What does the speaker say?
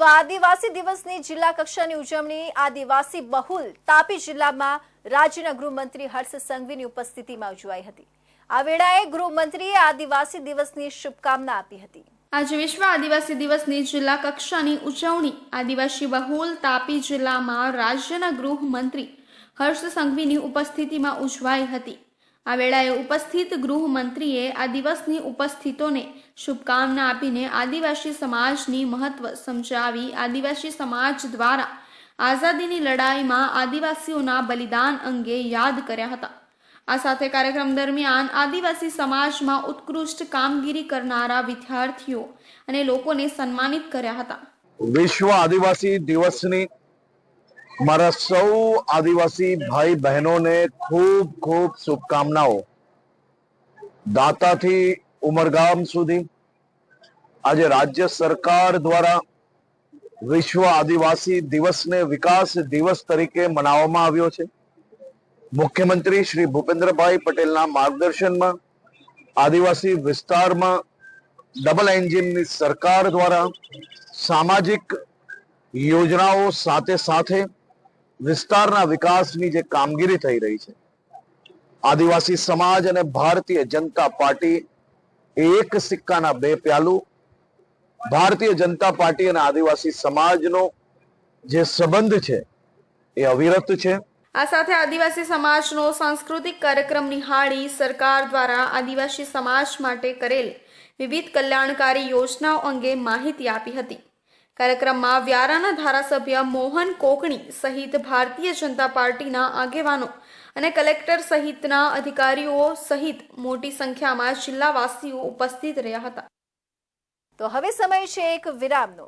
તો આદિવાસી દિવસની જિલ્લા કક્ષાની ઉજવણી આદિવાસી બહુલ તાપી જિલ્લામાં રાજ્યના ગૃહમંત્રી હર્ષ સંઘવીની ઉપસ્થિતિમાં ઉજવાઈ હતી. આ વેળાએ ગૃહમંત્રીએ આદિવાસી દિવસની શુભકામના આપી હતી. આજે વિશ્વ આદિવાસી દિવસની જિલ્લા કક્ષાની ઉજવણી આદિવાસી બહુલ તાપી જિલ્લામાં રાજ્યના ગૃહમંત્રી હર્ષ સંઘવીની ઉપસ્થિતિમાં ઉજવાઈ હતી. આ વેળાએ ઉપસ્થિત ગૃહમંત્રીએ આ દિવસની ઉપસ્થિતોને શુભકામના આપીને આદિવાસી સમાજની મહત્વ સમજાવી આદિવાસી સમાજ દ્વારા આઝાદીની લડાઈમાં આદિવાસીઓના બલિદાન અંગે યાદ કર્યા હતા. આ સાથે કાર્યક્રમ દરમિયાન આદિવાસી સમાજમાં ઉત્કૃષ્ટ કામગીરી કરનારા વિદ્યાર્થીઓ અને લોકોને સન્માનિત કર્યા હતા. વિશ્વ આદિવાસી દિવસની મારા સૌ આદિવાસી ભાઈ બહેનોને ખૂબ ખૂબ શુભકામનાઓ. દાતાથી ઉમરગામ સુધી. આજે રાજ્ય સરકાર દ્વારા વિશ્વ આદિવાસી દિવસને વિકાસ દિવસ તરીકે મનાવવામાં આવ્યો છે. મુખ્યમંત્રી શ્રી ભૂપેન્દ્રભાઈ પટેલના માર્ગદર્શનમાં, આદિવાસી વિસ્તારમાં ડબલ એન્જિનની સરકાર દ્વારા સામાજિક યોજનાઓ સાથે સાથે વિસ્તારના વિકાસની જે કામગીરી થઈ રહી છે. આદિવાસી સમાજ અને ભારતીય જનતા પાર્ટી એક સિક્કાના બે પ્યાલું. ભારતીય જનતા પાર્ટી અને આદિવાસી સમાજનો જે સંબંધ છે એ અવિરત છે. આ સાથે આદિવાસી સમાજનો સાંસ્કૃતિક કાર્યક્રમ નિહાળી સરકાર દ્વારા આદિવાસી સમાજ માટે કરેલ વિવિધ કલ્યાણકારી યોજનાઓ અંગે માહિતી આપી હતી. કાર્યક્રમમાં વ્યારાના ધારાસભ્ય મોહન કોકણી સહિત ભારતીય જનતા પાર્ટીના આગેવાનો અને કલેક્ટર સહિતના અધિકારીઓ સહિત મોટી સંખ્યામાં જિલ્લાવાસીઓ ઉપસ્થિત રહ્યા હતા. તો હવે સમય છે એક વિરામનો.